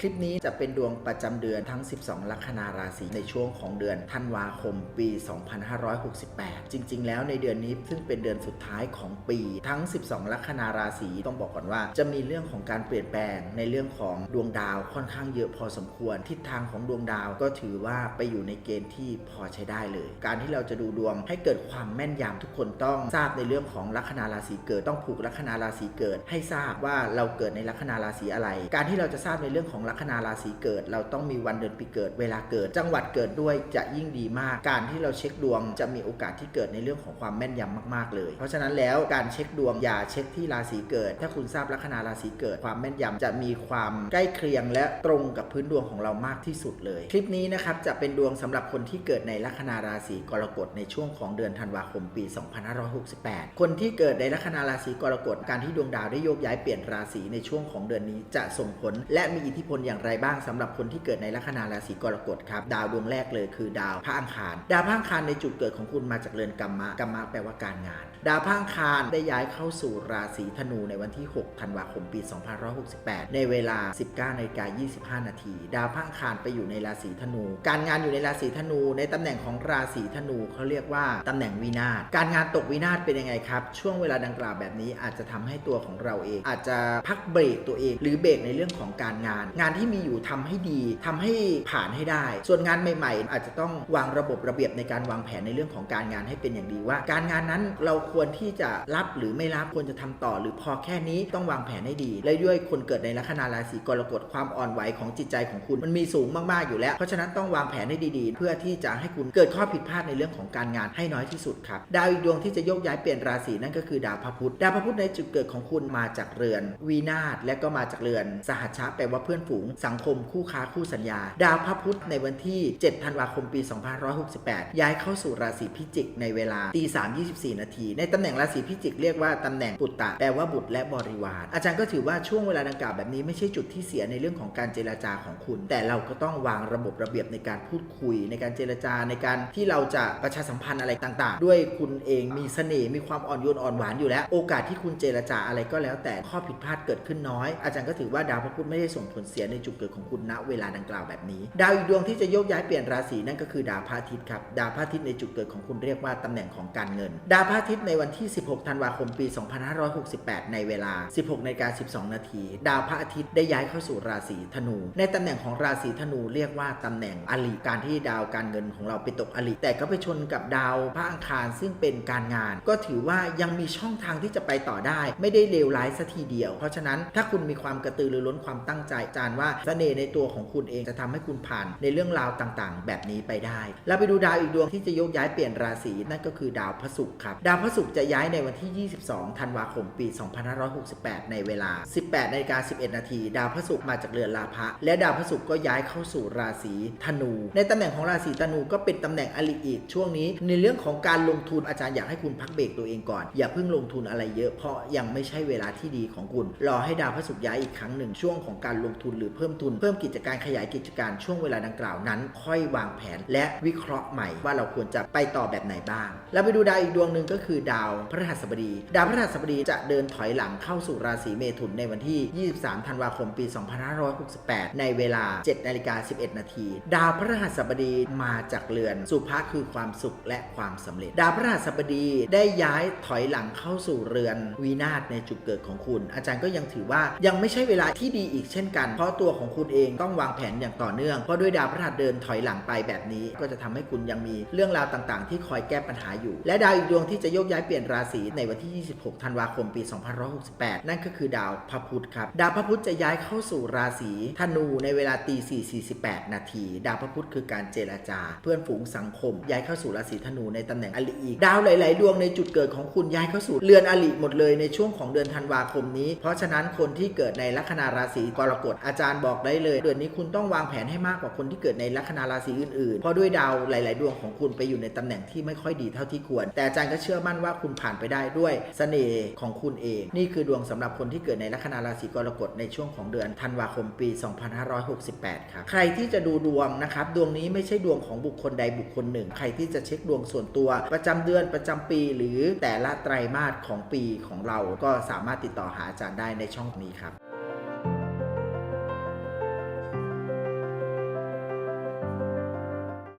คลิปนี้จะเป็นดวงประจำเดือนทั้ง 12 ลัคนาราศีในช่วงของเดือนธันวาคมปี 2568 จริง ๆ แล้วในเดือนนี้ซึ่งเป็นเดือนสุดท้ายของปีทั้ง 12 ลัคนาราศีต้องบอกก่อนว่า จะมีเรื่องของการเปลี่ยนแปลงในเรื่องของดวงดาวค่อนข้างเยอะพอสมควร ทิศทางของดวงดาวก็ถือว่าไปอยู่ในเกณฑ์ที่พอใช้ได้เลย การที่เราจะดูดวงให้เกิดความแม่นยำทุกคนต้องทราบในเรื่องของลัคนาราศีเกิดต้องผูกลัคนาราศีเกิด ให้ทราบว่าเราเกิดในลัคนาราศีอะไร การที่เราจะทราบในเรื่องของลัคนาราศีเกิด เราต้องมีวันเดือนปีเกิด เวลาเกิด จังหวัดเกิดด้วยจะยิ่งดีมาก การที่เราเช็คดวงจะมีโอกาสที่เกิดในเรื่องของความแม่นยำมาก ๆ เลย เพราะฉะนั้นแล้วการเช็คดวงอย่าเช็คที่ราศีเกิด ถ้าคุณทราบลัคนาราศีเกิด ความแม่นยำจะมีความใกล้เคียง และตรงกับพื้นดวงของเรามากที่สุดเลย คลิปนี้นะครับจะเป็นดวงสำหรับคนที่เกิดในลัคนาราศีกรกฎในช่วงของเดือนธันวาคมปี 2568 คนที่เกิดในลัคนาราศีกรกฎการที่ดวงดาวได้โยกย้ายเปลี่ยนราศีในช่วงของเดือนนี้จะส่งผลและมีอิทธิพลอย่างไรบ้างสำหรับคนที่เกิดในลัคนาราศีกรกฎครับ ดาวดวงแรกเลยคือดาวพระอังคาร ดาวพระอังคารในจุดเกิดของคุณมาจากเรือนกัมมะกัมมะแปลว่าการงาน ดาวพระอังคารได้ย้ายเข้าสู่ราศีธนูในวันที่ 6 ธันวาคมปี 2568 ในเวลา 19นาฬิกา25 นาที ดาวพระอังคารไปอยู่ในราศีธนู การงานอยู่ในราศีธนู ในตำแหน่งของราศีธนูเขาเรียกว่าตำแหน่งวินาศการงานตกวินาศเป็นยังไงครับ ช่วงเวลาดังกล่าวแบบนี้อาจจะทำให้ตัวของเราเอง อาจจะพักเบรกตัวเอง หรือเบรกในเรื่องของการงานงานที่มีอยู่ทำให้ดีทำให้ผ่านให้ได้ ส่วนงานใหม่ ๆ อาจจะต้องวางระบบระเบียบในการวางแผนในเรื่องของการงานให้เป็นอย่างดีว่า การงานนั้นเราควรที่จะรับหรือไม่รับควรจะทำต่อ หรือพอแค่นี้ต้องวางแผนให้ดี และด้วยคนเกิดในลัคนาราศีกรกฎความอ่อนไหวของจิตใจของคุณมันมีสูงมากๆอยู่แล้ว เพราะฉะนั้นต้องวางแผนให้ดีๆ เพื่อที่จะให้คุณเกิดข้อผิดพลาดในเรื่องของการงานให้น้อยที่สุดครับดาวอีกดวงที่จะโยกย้ายเปลี่ยนราศีนั่นก็คือดาวพระพุธดาวพระพุธในจุดเกิดของคุณมาจากเรือนวีนาศและก็มาจากเรือน สหัชชะแปลว่าเพื่อนฝูง สังคมคู่ค้าคู่สัญญา ดาวพระพุธในวันที่ 7 ธันวาคมปี 2568 ย้ายเข้าสู่ราศีพิจิกในเวลาตี3 24 นาที ในตำแหน่งราศีพิจิกเรียกว่าตำแหน่งปุตตะแปลว่าบุตรและบริวาร อาจารย์ก็ถือว่าช่วงเวลาดังกล่าวแบบนี้ไม่ใช่จุดที่เสียในเรื่องของการเจรจาของคุณ แต่เราก็ต้องวางระบบระเบียบในการพูดคุย ในการเจรจาในการที่เราจะประชาสัมพันธ์อะไรต่างๆ ด้วยคุณเองมีเสน่ห์มีความอ่อนโยนอ่อนหวานอยู่แล้ว โอกาสที่คุณเจรจาอะไรก็แล้วแต่ข้อผิดพลาดเกิดขึ้นน้อย อาจารย์ก็ถือว่าดาวพระพุธไม่ได้ส่งผลเสียในจุดเกิดของคุณณเวลาดังกล่าวแบบนี้ ดาวอีกดวงที่จะโยกย้ายเปลี่ยนราศีนั่นก็คือดาวพระอาทิตย์ครับ ดาวพระอาทิตย์ในจุดเกิดของคุณเรียกว่าตำแหน่งของการเงิน ดาวพระอาทิตย์ในวันที่ 16 ธันวาคม ปี 2568 ในเวลา 16นกา12 นาที ดาวพระอาทิตย์ได้ย้ายเข้าสู่ราศีธนู ในตำแหน่งของราศีธนูเรียกว่าตำแหน่งอลิการที่ดาวการเงินของเราไปตกอลิแต่ก็ไปชนกับดาวพระอังคารซึ่งเป็นการงาน ก็ถือว่ายังมีช่องทางที่จะไปต่อได้ ไม่ได้เลวร้ายสัทีเดียว เพราะฉะนั้นถ้าคุณมีความกระตือรือร้นความตั้งใจจารย์ว่าเสน่ห์ในตัวของคุณเองจะทำให้คุณผ่านในเรื่องราวต่างๆ แบบนี้ไปได้เราไปดูดาวอีกดวงที่จะยกย้ายเปลี่ยนราศีนั่นก็คือดาวพระศุกร์ครับ ดาวพระศุกร์จะย้ายในวันที่ 22 ธันวาคม ปี 2568 ในเวลา 18นาฬิกา11 นาที ดาวพระศุกร์มาจากเรือนลาภะและดาวพระศุกร์ก็ย้ายเข้าสู่ราศีธนู ในตำแหน่งของราศีธนูก็เป็นตำแหน่งอลิอีกช่วงนี้ ในเรื่องของการลงทุนอาจารย์อยากให้คุณพักเบรกตัวเองก่อน อย่าเพิ่งลงทุนอะไรเยอะเพราะยังไม่ใช่เวลาที่ดีของคุณ รอให้ดาวพระศุกร์ย้ายอีกครั้งหนึ่งช่วงของการลงทุนหรือเพิ่มทุน เพิ่มกิจการขยายกิจการช่วงเวลาดังกล่าวนั้น ค่อยวางแผนและวิเคราะห์ใหม่ว่าเราควรจะไปต่อแบบไหนบ้าง แล้วไปดูดาวอีกดวงหนึ่งก็คือดาวพฤหัสบดี ดาวพฤหัสบดีจะเดินถอยหลังเข้าสู่ราศีเมถุนในวันที่ 23 ธันวาคม ปี 2568 ในเวลา7นาฬิกา11 นาที ดาวพฤหัสบดีมาจากเรือน สุภาคือความสุขและความสำเร็จ ดาวพฤหัสบดีได้ย้ายถอยหลังเข้าสู่เรือนวินาศในจุดเกิดของคุณ อาจารย์ก็ยังถือว่ายังไม่ใช่เวลาที่ดีอีกเช่นกัน เพราะตัวของคุณเองต้องวางแผนอย่างต่อเนื่อง เพราะด้วยดาวพฤหัสเดินถอยหลังไปแบบนี้ก็จะทำให้คุณยังมีเรื่องราวต่างๆ ที่คอยแก้ปัญหาอยู่ และดาวอีกดวงที่จะโยกย้ายเปลี่ยนราศีในวันที่ 26 ธันวาคมปี 2568 นั่นก็คือดาวพระพุธครับ ดาวพระพุธจะย้ายเข้าสู่ราศีธนูในเวลาตี4 48 นาที ดาวพระพุธคือการเจรจา เพื่อนฝูงสังคม ย้ายเข้าสู่ราศีธนูในตำแหน่งอลิอีก ดาวหลาย ๆ ดวงในจุดเกิดของคุณย้ายเข้าสู่เรือนอลิหมดเลยในช่วงของเดือนธันวาคมนี้ เพราะฉะนั้นคนที่เกิดในลัคนาราศีกรกฎอาจารย์บอกได้เลย เดือนนี้คุณต้องวางแผนให้มากกว่าคนที่เกิดในลัคนาราศีอื่นๆ เพราะด้วยดาวหลาย ๆ ดวงของคุณไปอยู่ในตำแหน่งที่ไม่ค่อยดีเท่าที่ควร แต่อาจารย์ก็เชื่อมั่นว่าคุณผ่านไปได้ด้วยเสน่ห์ของคุณเอง นี่คือดวงสำหรับคนที่เกิดในลัคนาราศีกรกฎในช่วงของเดือนธันวาคมปี 2568 ครับ ใครที่จะดูดวงนะครับ ดวงนี้ไม่ใช่ดวงของบุคคลใดบุคคลหนึ่ง ใครที่จะเช็คดวงส่วนตัว ประจำเดือนประจำปี หรือแต่ละไตรมาสของปีของเราก็สามารถติดต่อหาอาจารย์ได้ในช่องนี้ครับ